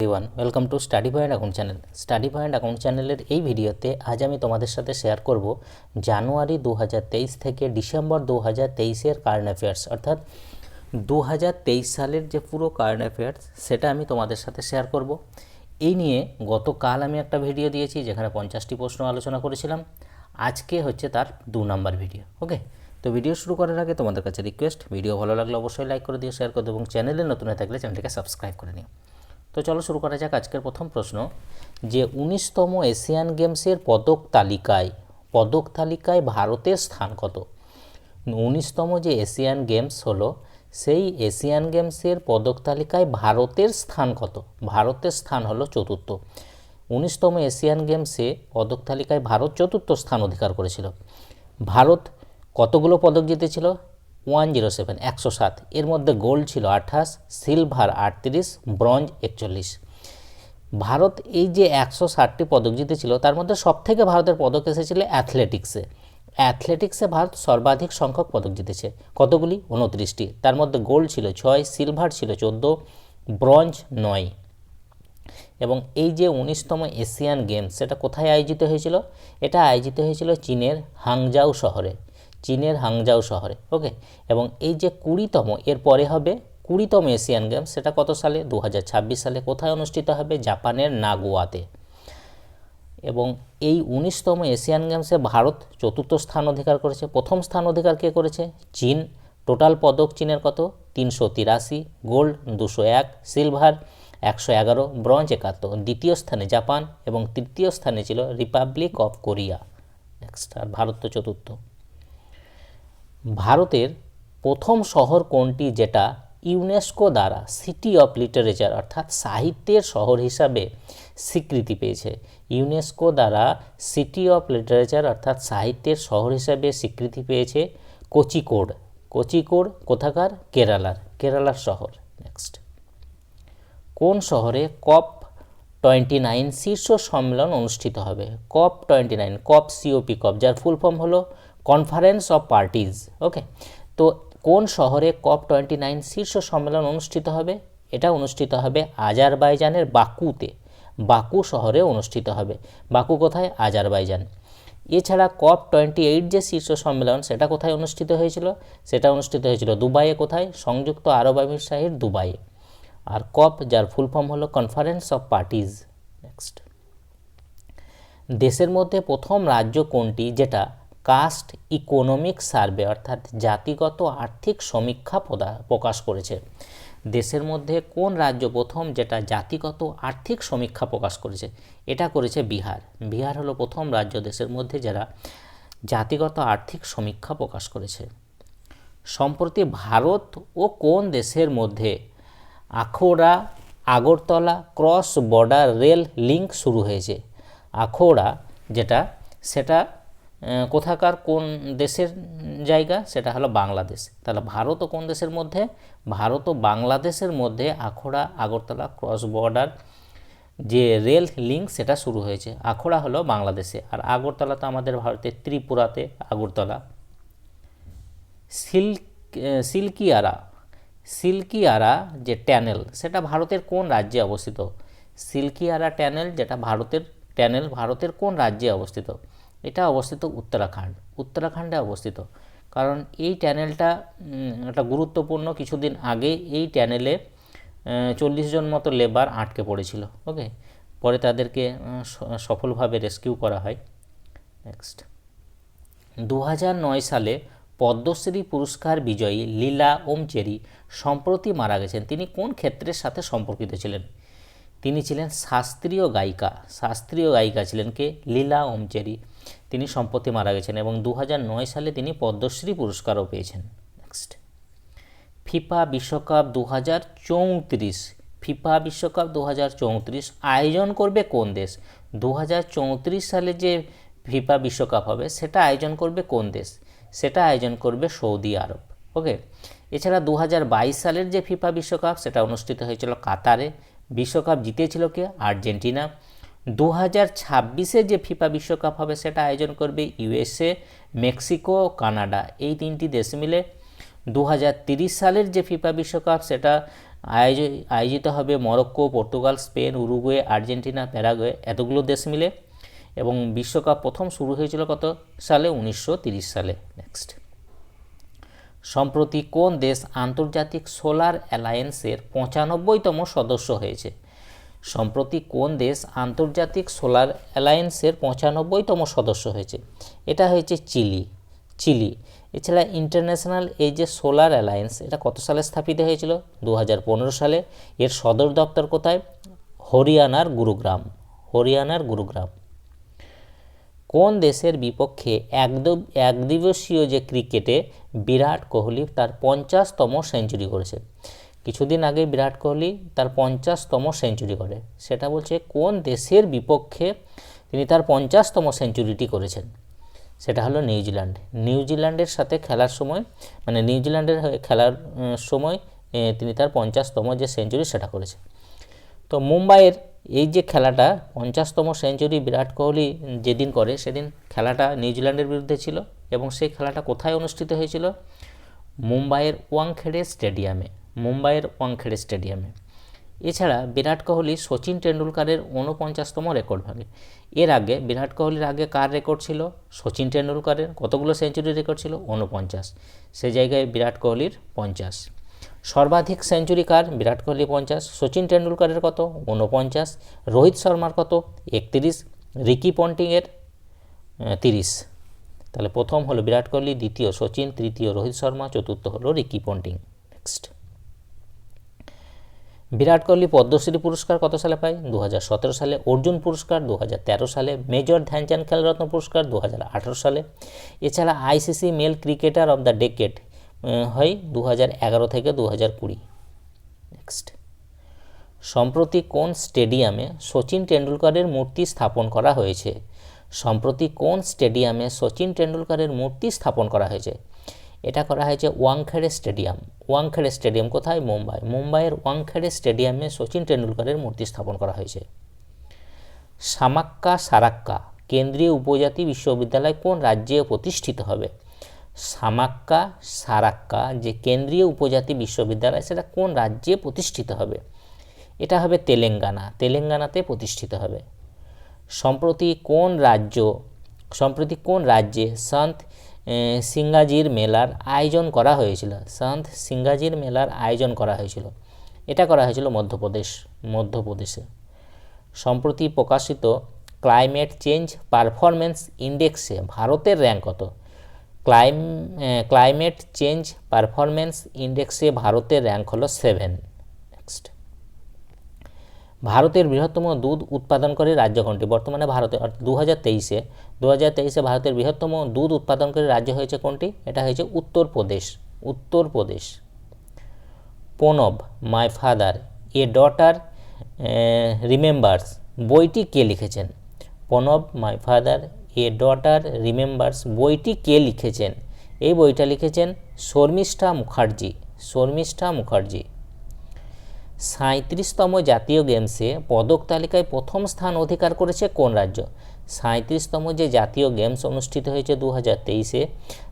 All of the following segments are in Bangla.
Everyone welcome to study point account channel study point account চ্যানেলের এই ভিডিওতে আজ আমি তোমাদের সাথে শেয়ার করব জানুয়ারি দু হাজার তেইশ থেকে ডিসেম্বর দু হাজার তেইশের কারেন্ট অ্যাফেয়ার্স অর্থাৎ দু হাজার তেইশ সালের যে পুরো কারেন্ট অ্যাফেয়ার্স সেটা আমি তোমাদের সাথে শেয়ার করব। এই নিয়ে গতকাল আমি একটা ভিডিও দিয়েছি, যেখানে পঞ্চাশটি প্রশ্ন আলোচনা করেছিলাম। আজকে হচ্ছে তার দু নাম্বার ভিডিও ওকে তো ভিডিও শুরু করার আগে তোমাদের কাছে রিকোয়েস্ট ভিডিও ভালো লাগলে অবশ্যই লাইক করে দিও শেয়ার করে দিও, এবং চ্যানেলে নতুন হয়ে থাকলে চ্যানেলটিকে সাবস্ক্রাইব করে নিও। তো চলো শুরু করা যাক আজকের প্রথম প্রশ্ন। যে উনিশতম এশিয়ান গেমসের পদক তালিকায় পদক তালিকায় ভারতের স্থান কত? উনিশতম যে এশিয়ান গেমস হলো, সেই এশিয়ান গেমসের পদক তালিকায় ভারতের স্থান কত? ভারতের স্থান হলো চতুর্থ। উনিশতম এশিয়ান গেমসে পদক তালিকায় ভারত চতুর্থ স্থান অধিকার করেছিল। ভারত কতগুলো পদক জিতেছিল? ওয়ান জিরো সেভেন, একশো সাত। এর মধ্যে গোল্ড ছিল আঠাশ, সিলভার আটত্রিশ, ব্রঞ্জ একচল্লিশ। ভারত এই যে একশো ষাটটি পদক জিতেছিল, তার মধ্যে সবথেকে ভারতের পদক এসেছিল অ্যাথলেটিক্সে। অ্যাথলেটিক্সে ভারত সর্বাধিক সংখ্যক পদক জিতেছে, কতগুলি? উনত্রিশটি। তার মধ্যে গোল্ড ছিল ছয়, সিলভার ছিল চোদ্দ, ব্রঞ্জ নয়। এবং এই যে উনিশতম এশিয়ান গেমস, সেটা কোথায় আয়োজিত হয়েছিল? এটা আয়োজিত হয়েছিল চীনের হাংজাও শহরে। চীনের হাংজাও শহরে ওকে এবং এই যে কুড়িতম, এর পরে হবে কুড়িতম এশিয়ান গেমস, সেটা কত সালে? দু হাজার ছাব্বিশ সালে কোথায় অনুষ্ঠিত হবে? জাপানের নাগোয়াতে। এবং এই উনিশতম এশিয়ান গেমসে ভারত চতুর্থ স্থান অধিকার করেছে। প্রথম স্থান অধিকার কে করেছে? চীন। টোটাল পদক চীনের কত? তিনশো তিরাশি। গোল্ড দুশো এক। সিলভার একশো এগারো। ব্রঞ্জ একাত্তর। দ্বিতীয় স্থানে জাপান এবং তৃতীয় স্থানে ছিল রিপাবলিক অফ কোরিয়া। নেক্সট, আর ভারত তো চতুর্থ। ভারতের প্রথম শহর কোনটি যেটা ইউনেস্কো দ্বারা সিটি অফ লিটারেচার অর্থাৎ সাহিত্যের শহর হিসাবে স্বীকৃতি পেয়েছে? ইউনেস্কো দ্বারা সিটি অফ লিটারেচার অর্থাৎ সাহিত্যের শহর হিসাবে স্বীকৃতি পেয়েছে কোচিকোড। কোচিকোড কোথাকার? কেরালার। কেরালার শহর। নেক্সট কোন শহরে কপ টোয়েন্টি নাইন শীর্ষ সম্মেলন অনুষ্ঠিত হবে? COP twenty nine, COP COP COP, যার ফুল ফর্ম হলো কনফারেন্স অফ পার্টিজ ওকে তো কোন শহরে কপ টোয়েন্টি নাইন শীর্ষ সম্মেলন অনুষ্ঠিত হবে? এটা অনুষ্ঠিত হবে আজারবাইজানের বাকুতে। বাকু শহরে অনুষ্ঠিত হবে। বাকু কোথায়? আজারবাইজান। এছাড়া কপ টোয়েন্টি এইট যে শীর্ষ সম্মেলন, সেটা কোথায় অনুষ্ঠিত হয়েছিল? সেটা অনুষ্ঠিত হয়েছিল দুবাইয়ে কোথায়? সংযুক্ত আরব আমির শাহির দুবাইয়ে। আর কপ যার ফুল ফর্ম হলো কনফারেন্স অফ পার্টিজ নেক্সট দেশের মধ্যে প্রথম রাজ্য কোনটি? যেটা কাস্ট ইকোনমিক সার্ভে, অর্থাৎ জাতিগত আর্থিক সমীক্ষা প্রকাশ করেছে। দেশের মধ্যে কোন রাজ্য প্রথম যেটা জাতিগত আর্থিক সমীক্ষা প্রকাশ করেছে? এটা করেছে বিহার। বিহার হলো প্রথম রাজ্য দেশের মধ্যে যারা জাতিগত আর্থিক সমীক্ষা প্রকাশ করেছে। সম্প্রতি ভারত ও কোন দেশের মধ্যে Akhaura, Agartala cross border rail link শুরু হয়েছে? আখোড়া যেটা, সেটা কোথাকার কোন দেশের জায়গা? সেটা হলো বাংলাদেশ। তাহলে ভারত ও কোন দেশের মধ্যে? ভারত ও বাংলাদেশের মধ্যে আখোড়া, আগরতলা ক্রস বর্ডার যে রেল লিঙ্ক সেটা শুরু হয়েছে। আখোড়া হলো বাংলাদেশে। আর আগরতলা তো আমাদের ভারতের ত্রিপুরাতে আগরতলা। সিল্ক সিল্কিয়ারা। সিল্কিয়ারা যে ট্যানেল সেটা ভারতের কোন রাজ্যে অবস্থিত? সিল্কিয়ারা ট্যানেল যেটা ভারতের ট্যানেল ভারতের কোন রাজ্যে অবস্থিত? এটা অবস্থিত উত্তরাখণ্ড। উত্তরাখণ্ডে অবস্থিত। কারণ এই চ্যানেলটা একটা গুরুত্বপূর্ণ কিছুদিন আগে এই চ্যানেলে চল্লিশ জন মতো লেবার আটকে পড়েছিল, ওকে? পরে তাদেরকে সফলভাবে রেস্কিউ করা হয়। নেক্সট দু হাজার নয় সালে পদ্মশ্রী পুরস্কার বিজয়ী লীলা ওমচেরি সম্প্রতি মারা গেছেন। তিনি কোন ক্ষেত্রের সাথে সম্পর্কিত ছিলেন? তিনি ছিলেন শাস্ত্রীয় গায়িকা। শাস্ত্রীয় গায়িকা ছিলেন কে? লীলা ওমচেরি। তিনি সম্প্রতি মারা গেছেন এবং দু হাজার নয় সালে তিনি পদ্মশ্রী পুরস্কারও পেয়েছেন। নেক্সট ফিফা বিশ্বকাপ দু হাজার চৌত্রিশ। ফিফা বিশ্বকাপ দু আয়োজন করবে কোন দেশ? দু সালে যে ফিফা বিশ্বকাপ হবে, সেটা আয়োজন করবে কোন দেশ? সেটা আয়োজন করবে সৌদি আরব। ওকে এছাড়া দু হাজার বাইশ সালের যে ফিফা বিশ্বকাপ, সেটা অনুষ্ঠিত হয়েছিল কাতারে। বিশ্বকাপ জিতেছিল কে? আর্জেন্টিনা। দু হাজার ছাব্বিশে যে ফিফা বিশ্বকাপ হবে, সেটা আয়োজন করবে ইউএসএ, মেক্সিকো কানাডা। এই তিনটি দেশ মিলে দু সালের যে ফিফা বিশ্বকাপ, সেটা আয়োজ, আয়োজিত হবে Morocco, Portugal, Spain, Uruguay, Argentina, Paraguay, এতগুলো দেশ মিলে। এবং বিশ্বকাপ প্রথম শুরু হয়েছিল কত সালে? উনিশশো সালে। নেক্সট। সম্প্রতি কোন দেশ আন্তর্জাতিক সোলার অ্যালায়েন্সের পঁচানব্বইতম সদস্য হয়েছে? সম্প্রতি কোন দেশ আন্তর্জাতিক সোলার অ্যালায়েন্সের পঁচানব্বইতম সদস্য হয়েছে? এটা হয়েছে চিলি। চিলি। এছাড়া ইন্টারন্যাশনাল এই যে সোলার অ্যালায়েন্স, এটা কত সালে স্থাপিত হয়েছিল? দু হাজার পনেরো সালে। এর সদর দপ্তর কোথায়? হরিয়ানার গুরুগ্রাম। হরিয়ানার গুরুগ্রাম। কোন দেশের বিপক্ষে একদিবসীয় যে ক্রিকেটে বিরাট কোহলি তার পঞ্চাশতম সেঞ্চুরি করেছে? কিছুদিন আগে বিরাট কোহলি তার পঞ্চাশতম সেঞ্চুরি করে। সেটা বলছে কোন দেশের বিপক্ষে তিনি তার পঞ্চাশতম সেঞ্চুরিটি করেছেন? সেটা হলো নিউজিল্যান্ড। নিউজিল্যান্ডের সাথে খেলার সময় মানে নিউজিল্যান্ডের খেলার সময় তিনি তার পঞ্চাশতম যে সেঞ্চুরি সেটা করেছে তো মুম্বাইয়ের এই যে খেলাটা, পঞ্চাশতম সেঞ্চুরি বিরাট কোহলি যেদিন করে, সেদিন খেলাটা নিউজিল্যান্ডের বিরুদ্ধে ছিল এবং সেই খেলাটা কোথায় অনুষ্ঠিত হয়েছিল? মুম্বাইয়ের ওয়াংখেড়ে স্টেডিয়ামে। মুম্বাইয়ের ওয়াংখেড়ে স্টেডিয়ামে। এছাড়া বিরাট কোহলি সচিন টেন্ডুলকারের ঊনপঞ্চাশতম রেকর্ড ভাঙে। এর আগে বিরাট কোহলির আগে কার রেকর্ড ছিল? সচিন টেন্ডুলকারের কতগুলো সেঞ্চুরি রেকর্ড ছিল? ঊনপঞ্চাশ। সে জায়গায় বিরাট কোহলির পঞ্চাশ। সর্বাধিক সেঞ্চুরি কার? বিরাট কোহলি পঞ্চাশ। সচিন টেন্ডুলকারের কত? ঊনপঞ্চাশ। রোহিত শর্মার কত? একত্রিশ। রিকি পন্টিংয়ের তিরিশ। তাহলে প্রথম হলো বিরাট কোহলি, দ্বিতীয় সচিন, তৃতীয় রোহিত শর্মা, চতুর্থ হলো Ricky Ponting. Next Virat Kohli Padma Shri পুরস্কার কত সালে পায়? দু হাজার সতেরো সালে, অর্জুন পুরস্কার দু হাজার তেরো সালে, মেজর ধ্যানচাঁদ খেলরত্ন পুরস্কার দু হাজার আঠেরো সালে। এছাড়া ICC male cricketer of the decade হয় দু হাজার এগারো থেকে দু নেক্সট সম্প্রতি কোন স্টেডিয়ামে সচিন টেন্ডুলকারের মূর্তি স্থাপন করা হয়েছে? সম্প্রতি কোন স্টেডিয়ামে সচিন টেন্ডুলকারের মূর্তি স্থাপন করা হয়েছে? এটা করা হয়েছে ওয়াংখেড়ে স্টেডিয়াম। ওয়াংখেড়ে স্টেডিয়াম কোথায়? মুম্বাই। মুম্বাইয়ের ওয়াংখেড়ে স্টেডিয়ামে সচিন টেন্ডুলকারের মূর্তি স্থাপন করা হয়েছে। সামাক্কা সারাক্কা, কেন্দ্রীয় উপজাতি বিশ্ববিদ্যালয় কোন রাজ্যে প্রতিষ্ঠিত হবে? সামাক্কা সারাক্কা, যে কেন্দ্রীয় উপজাতি বিশ্ববিদ্যালয়, সেটা কোন রাজ্যে প্রতিষ্ঠিত হবে? এটা হবে তেলেঙ্গানা। তেলেঙ্গানাতে প্রতিষ্ঠিত হবে। সম্প্রতি কোন রাজ্য, সম্প্রতি কোন রাজ্যে সন্ত সিঙ্গাজির মেলার আয়োজন করা হয়েছিল। সন্ত সিঙ্গাজির মেলার আয়োজন করা হয়েছিল। এটা করা হয়েছিল মধ্যপ্রদেশ, মধ্যপ্রদেশে। সম্প্রতি প্রকাশিত ক্লাইমেট চেঞ্জ পারফরমেন্স ইন্ডেক্সে ভারতের র্যাঙ্ক কত? ক্লাইম ক্লাইমেট চেঞ্জ পারফরমেন্স ইন্ডেক্সে ভারতের র্যাঙ্ক হলো সেভেন। নেক্সট। ভারতের বৃহত্তম দুধ উৎপাদনকারী রাজ্য কোনটি বর্তমানে ভারতে দু হাজার তেইশে দু হাজার তেইশে ভারতের বৃহত্তম দুধ উৎপাদনকারী রাজ্য হয়েছে কোনটি? এটা হয়েছে Uttar Pradesh. Uttar Pradesh. Pranab, my father, a daughter remembers, বইটি কে লিখেছেন? Pranab, my father, a daughter, remembers, বইটি কে লিখেছেন? এই বইটা লিখেছেন শর্মিষ্ঠা মুখার্জি। শর্মিষ্ঠা মুখার্জি। সাঁত্রিশতম জাতীয় গেমসে পদক তালিকায় প্রথম স্থান অধিকার করেছে কোন রাজ্য? সাঁত্রিশতম যে জাতীয় গেমস অনুষ্ঠিত হয়েছে দু হাজার তেইশে,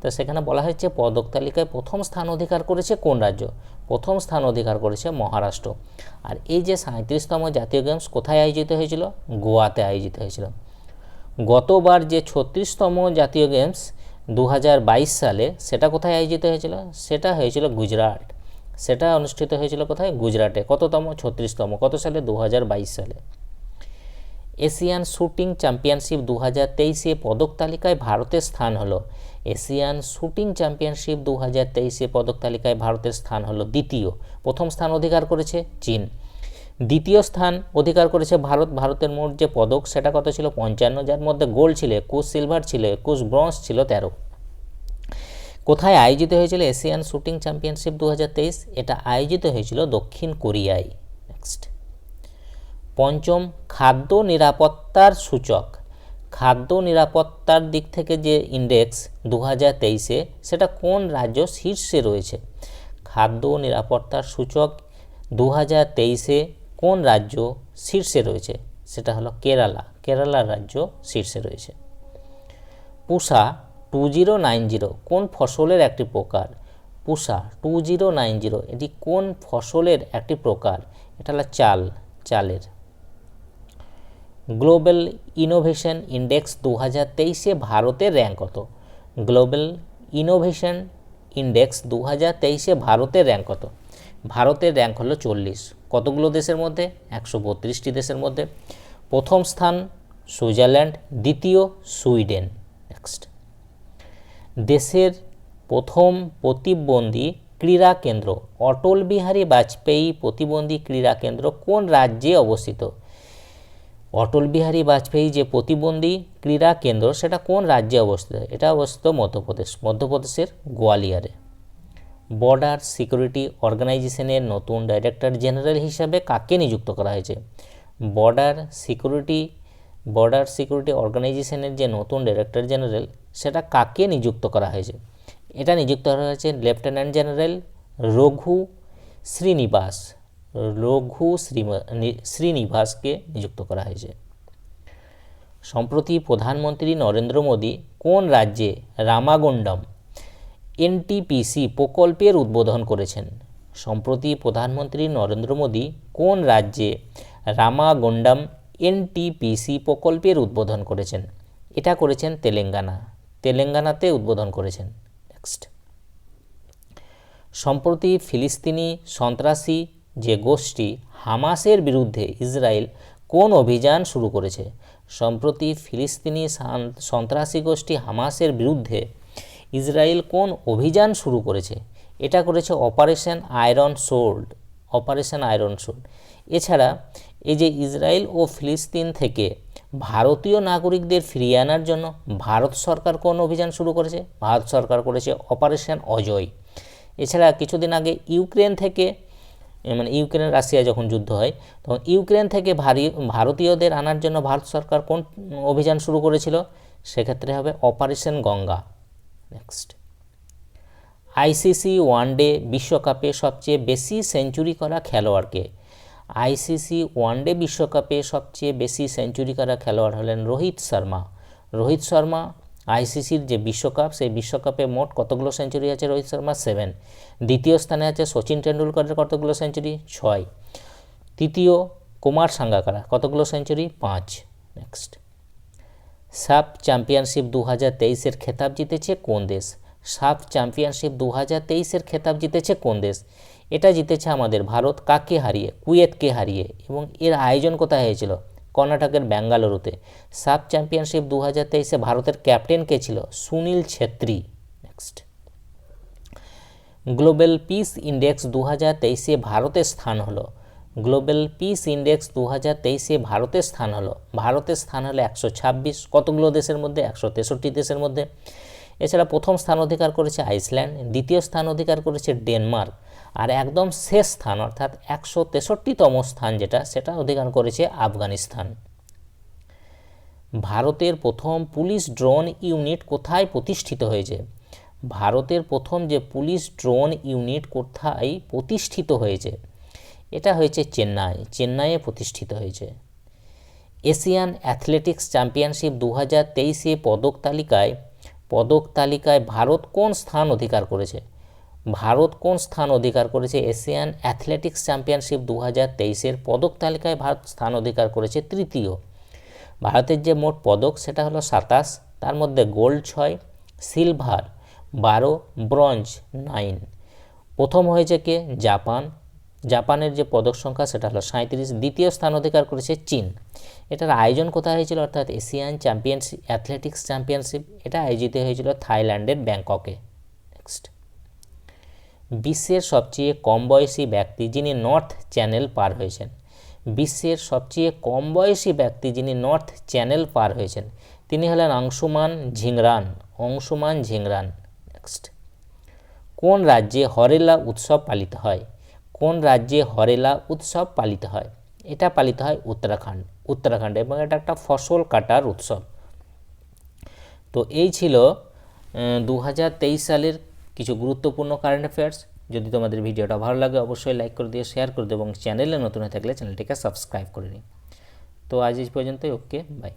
তা সেখানে বলা হয়েছে পদক তালিকায় প্রথম স্থান অধিকার করেছে কোন রাজ্য? প্রথম স্থান অধিকার করেছে মহারাষ্ট্র। আর এই যে সাঁত্রিশতম জাতীয় গেমস কোথায় আয়োজিত হয়েছিল? গোয়াতে আয়োজিত হয়েছিল। গতবার যে ছত্রিশতম জাতীয় গেমস দু হাজার বাইশ সালে, সেটা কোথায় আয়োজিত হয়েছিল? সেটা হয়েছিল গুজরাট। সেটা অনুষ্ঠিত হয়েছিল কোথায়? গুজরাটে। কততম? ছত্রিশতম। কত সালে? দু হাজার বাইশ সালে। এশিয়ান শ্যুটিং চ্যাম্পিয়নশিপ দু হাজার তেইশে পদক তালিকায় ভারতের স্থান হলো। এশিয়ান শুটিং চ্যাম্পিয়নশিপ দু হাজার তেইশে পদক তালিকায় ভারতের স্থান হলো দ্বিতীয়। প্রথম স্থান অধিকার করেছে চীন। দ্বিতীয় স্থান অধিকার করেছে ভারত। ভারতের মোট যে পদক, সেটা কত ছিল? পঞ্চান্ন। যার মধ্যে গোল্ড ছিল, একুশ সিলভার ছিল, একুশ ব্রোঞ্জ ছিল তেরো। কোথায় আয়োজিত হয়েছিল এশিয়ান শুটিং চ্যাম্পিয়নশিপ দু হাজার তেইশ? এটা আয়োজিত হয়েছিল দক্ষিণ কোরিয়ায়। নেক্সট পঞ্চম, খাদ্য নিরাপত্তার সূচক। খাদ্য নিরাপত্তার দিক থেকে যে ইন্ডেক্স দু হাজার তেইশে, সেটা কোন রাজ্য শীর্ষে রয়েছে? খাদ্য নিরাপত্তার সূচক দু হাজার তেইশে কোন রাজ্য শীর্ষে রয়েছে? সেটা হলো কেরালা। কেরালা রাজ্য শীর্ষে রয়েছে। পুষা টু জিরো নাইন জিরো, কোন ফসলের একটি প্রকার? পুষা, টু জিরো নাইন জিরো, এটি কোন ফসলের একটি প্রকার? এটা হলো চাল, চালের। গ্লোবাল ইনোভেশন ইন্ডেক্স দু হাজার তেইশে ভারতের র্যাঙ্ক কত? গ্লোবাল ইনোভেশন ইন্ডেক্স দু হাজার তেইশে ভারতের র্যাঙ্ক কত? ভারতের র্যাঙ্ক হলো চল্লিশ। কতগুলো দেশের মধ্যে? একশো বত্রিশটি দেশের মধ্যে। প্রথম স্থান সুইজারল্যান্ড, দ্বিতীয় সুইডেন। নেক্সট। দেশের প্রথম প্রতিবন্ধী ক্রীড়া কেন্দ্র। অটল বিহারী বাজপেয়ী প্রতিবন্ধী ক্রীড়া কেন্দ্র কোন রাজ্যে অবস্থিত? অটল বিহারী বাজপেয়ী যে প্রতিবন্ধী ক্রীড়া কেন্দ্র, সেটা কোন রাজ্যে অবস্থিত? এটা অবস্থিত মধ্যপ্রদেশ, মধ্যপ্রদেশের গোয়ালিয়ারে। বর্ডার সিকিউরিটি অর্গানাইজেশনের নতুন ডাইরেক্টর জেনারেল হিসাবে কাকে নিযুক্ত করা হয়েছে? বর্ডার সিকিউরিটি বর্ডার সিকিউরিটি অর্গানাইজেশনের যে নতুন ডাইরেক্টর জেনারেল সেটা কাকে নিযুক্ত করা হয়েছে? এটা নিযুক্ত করা হয়েছে লেফটেন্যান্ট জেনারেল রঘু শ্রীনিবাস। রঘু শ্রীনিবাসকে নিযুক্ত করা হয়েছে। সম্প্রতি প্রধানমন্ত্রী নরেন্দ্র মোদী কোন রাজ্যে রামাগুন্ডম এনটিপিসি প্রকল্পের উদ্বোধন করেছেন? সম্প্রতি প্রধানমন্ত্রী নরেন্দ্র মোদী কোন রাজ্যে রামাগুন্ডম এনটিপিসি প্রকল্পের উদ্বোধন করেছেন? এটা করেছেন তেলেঙ্গানা। তেলেঙ্গানাতে উদ্বোধন করেছেন। নেক্সট সম্প্রতি ফিলিস্তিনি সন্ত্রাসী যে গোষ্ঠী হামাসের বিরুদ্ধে ইসরায়েল কোন অভিযান শুরু করেছে, সম্প্রতি ফিলিস্তিনি সান- সন্ত্রাসী গোষ্ঠী হামাসের বিরুদ্ধে ইসরায়েল কোন অভিযান শুরু করেছে, এটা করেছে operation iron sword, operation iron sword. এছাড়া এই যে ইসরায়েল ও ফিলিস্তিন থেকে ভারতীয় নাগরিকদের ফিরিয়ে আনার জন্য ভারত সরকার কোন অভিযান শুরু করেছে? ভারত সরকার করেছে অপারেশন অজয়। এছাড়া কিছুদিন আগে ইউক্রেন থেকে মানে ইউক্রেন রাশিয়া যখন যুদ্ধ হয়, তখন ইউক্রেন থেকে ভারী, ভারতীয়দের আনার জন্য ভারত সরকার কোন অভিযান শুরু করেছিল? সেক্ষেত্রে হবে operation Ganga. Next ICC one day বিশ্বকাপে সবচেয়ে বেশি সেঞ্চুরি করা খেলোয়াড়কে। আইসিসি ওয়ানডে বিশ্বকাপে সবচেয়ে বেশি সেঞ্চুরি করা খেলোয়াড় হলেন রোহিত শর্মা। রোহিত শর্মা, আইসিসির যে বিশ্বকাপ, সেই বিশ্বকাপে মোট কতগুলো সেঞ্চুরি আছে রোহিত শর্মা? সেভেন দ্বিতীয় স্থানে আছে সচিন টেন্ডুলকরের কতগুলো সেঞ্চুরি ছয়। তৃতীয় কুমার সাঙ্গাকারা, কতগুলো সেঞ্চুরি পাঁচ। নেক্সট সাফ চ্যাম্পিয়নশিপ দু হাজার তেইশের খেতাব জিতেছে কোন দেশ? সাফ চ্যাম্পিয়নশিপ দু হাজার তেইশের খেতাব জিতেছে কোন দেশ? এটা জিতেছে আমাদের ভারত। কাকে হারিয়ে? কুয়েতকে হারিয়ে। এবং এর আয়োজন কোথায় হয়েছিল? কর্ণাটকের ব্যাঙ্গালুরুতে। সাব চ্যাম্পিয়নশিপ দু হাজার তেইশে ভারতের ক্যাপ্টেন কে ছিল? Sunil Chhetri. Next global peace index দু হাজার তেইশে ভারতের স্থান হলো। গ্লোবাল পিস ইন্ডেক্স দু হাজার তেইশে ভারতের স্থান হলো। ভারতের স্থান হলো একশো ছাব্বিশ। কতগুলো দেশের মধ্যে? একশো তেষট্টি দেশের মধ্যে। এছাড়া প্রথম স্থান অধিকার করেছে আইসল্যান্ড। দ্বিতীয় স্থান অধিকার করেছে ডেনমার্ক। আর একদম শেষ স্থান, অর্থাৎ একশো তেষট্টিতম স্থান যেটা, সেটা অধিকার করেছে আফগানিস্তান। ভারতের প্রথম পুলিশ ড্রোন ইউনিট কোথায় প্রতিষ্ঠিত হয়েছে? ভারতের প্রথম যে পুলিশ ড্রোন ইউনিট কোথায় প্রতিষ্ঠিত হয়েছে? এটা হয়েছে চেন্নাই, চেন্নাইয়ে প্রতিষ্ঠিত হয়েছে। এশিয়ান অ্যাথলেটিক্স চ্যাম্পিয়নশিপ দু হাজার তেইশে পদক তালিকায় পদক তালিকায় ভারত কোন স্থান অধিকার করেছে? ভারত কোন স্থান অধিকার করেছে? এশিয়ান অ্যাথলেটিক্স চ্যাম্পিয়নশিপ দু হাজার তেইশের পদক তালিকায় ভারত স্থান অধিকার করেছে তৃতীয়। ভারতের যে মোট পদক সেটা হলো সাতাশ, তার মধ্যে গোল্ড ছয়, সিলভার বারো, ব্রঞ্জ নাইন। প্রথম হয়েছে কে? জাপান। জাপানের যে পদক সংখ্যা সেটা হলো সাঁত্রিশ দ্বিতীয় স্থান অধিকার করেছে চীন। এটার আয়োজন কোথায় হয়েছিল? অর্থাৎ এশিয়ান চ্যাম্পিয়নশিপ অ্যাথলেটিক্স চ্যাম্পিয়নশিপ, এটা আয়োজিত হয়েছিল থাইল্যান্ডের ব্যাংককে। নেক্সট। বিশ্বের সবচেয়ে কম বয়সী ব্যক্তি যিনি নর্থ চ্যানেল পার হয়েছেন। বিশ্বের সবচেয়ে কম বয়সী ব্যক্তি যিনি নর্থ চ্যানেল পার হয়েছেন, তিনি হলেন অংশুমান ঝিংরান। অংশুমান ঝিংরান নেক্সট কোন রাজ্যে হরেলা উৎসব পালিত হয়? কোন রাজ্যে হরেলা উৎসব পালিত হয়? এটা পালিত হয় উত্তরাখণ্ড উত্তরাখণ্ড এবং এটা একটা ফসল কাটার উৎসব। তো এই ছিল দু হাজার তেইশ সালের কিছু গুরুত্বপূর্ণ কারেন্ট অ্যাফেয়ার্স যদি তোমাদের ভিডিওটা ভালো লাগে, অবশ্যই লাইক করে দিয়ে শেয়ার করে দিও এবং চ্যানেলে নতুন হয়ে থাকলে চ্যানেলটিকে সাবস্ক্রাইব করে নিই তো আজ এই পর্যন্তই ওকে বাই